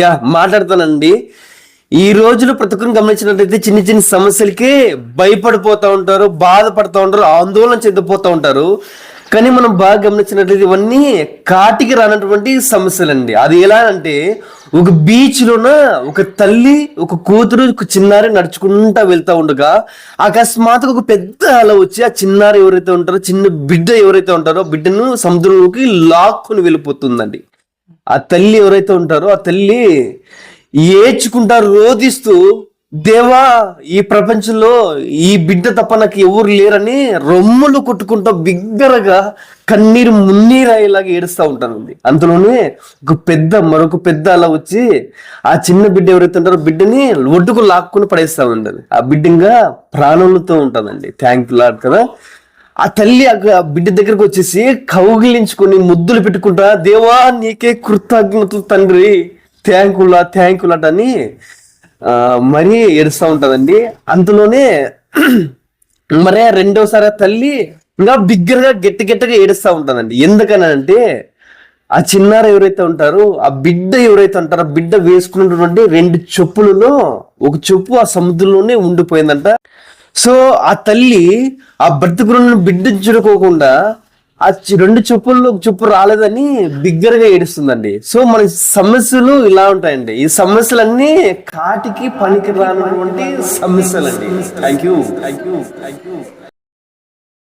Yeah మాట్లాడతానండి. ఈ రోజులు ప్రతి ఒక్కరిని గమనించినట్లయితే చిన్న చిన్న సమస్యలకి భయపడిపోతూ ఉంటారు బాధపడుతూ ఉంటారు ఆందోళన చెందిపోతూ ఉంటారు. కానీ మనం బాగా గమనించినట్లయితే ఇవన్నీ కాటికి రానటువంటి సమస్యలండి. అది ఎలా అంటే ఒక బీచ్లోన ఒక తల్లి ఒక కూతురు ఒక చిన్నారి నడుచుకుంటా వెళ్తా ఉండగా అకస్మాత్తుగా ఒక పెద్ద అల వచ్చి ఆ చిన్నారి ఎవరైతే ఉంటారో చిన్న బిడ్డ ఎవరైతే ఉంటారో బిడ్డను సముద్రంలోకి లాక్కుని వెళ్ళిపోతుందండి. ఆ తల్లి ఎవరైతే ఉంటారో ఆ తల్లి ఏడ్చుకుంటా రోధిస్తూ దేవా ఈ ప్రపంచంలో ఈ బిడ్డ తప్ప నాకు ఎవరు లేరని రొమ్ములు కొట్టుకుంటా బిగ్గరగా కన్నీరు మున్నీరాయేలాగా ఏడుస్తూ ఉంటానండి అంతలోనే ఒక పెద్ద మరొక పెద్ద అలా వచ్చి ఆ చిన్న బిడ్డ ఎవరైతే ఉంటారో బిడ్డని ఒడ్డుకు లాక్కుని పడేస్తా ఉండాలి ఆ బిడ్డ ఇంకా ప్రాణములతో ఉంటుందండి. థ్యాంక్ యూ లాడ్ కదా. ఆ తల్లి ఆ బిడ్డ దగ్గరకు వచ్చేసి కౌగిలించుకొని ముద్దులు పెట్టుకుంటా దేవా నీకే కృతజ్ఞతలు తండ్రి. థ్యాంకులా థ్యాంకులట అని మరీ ఏడుస్తూ ఉంటుందండి. అంతలోనే మరే రెండోసారి తల్లి ఇంకా బిగ్గరగా గట్టి గట్టిగా ఏడుస్తూ ఉంటుందండి. ఎందుకని అంటే ఆ చిన్నార ఎవరైతే ఉంటారో ఆ బిడ్డ ఎవరైతే ఉంటారో ఆ బిడ్డ వేసుకున్నటువంటి రెండు చెప్పులలో ఒక చెప్పు ఆ సముద్రంలోనే ఉండిపోయిందంట. సో ఆ తల్లి ఆ బ్రతుకులను బిడ్డను చూడుకోకుండా ఆ రెండు చెప్పుల్లో చెప్పు రాలేదని బిగ్గరగా ఏడుస్తుందండి. సో మన సమస్యలు ఇలా ఉంటాయండి. ఈ సమస్యలన్నీ కాటికి పనికి రానటువంటి సమస్యలండి. Thank you thank you thank you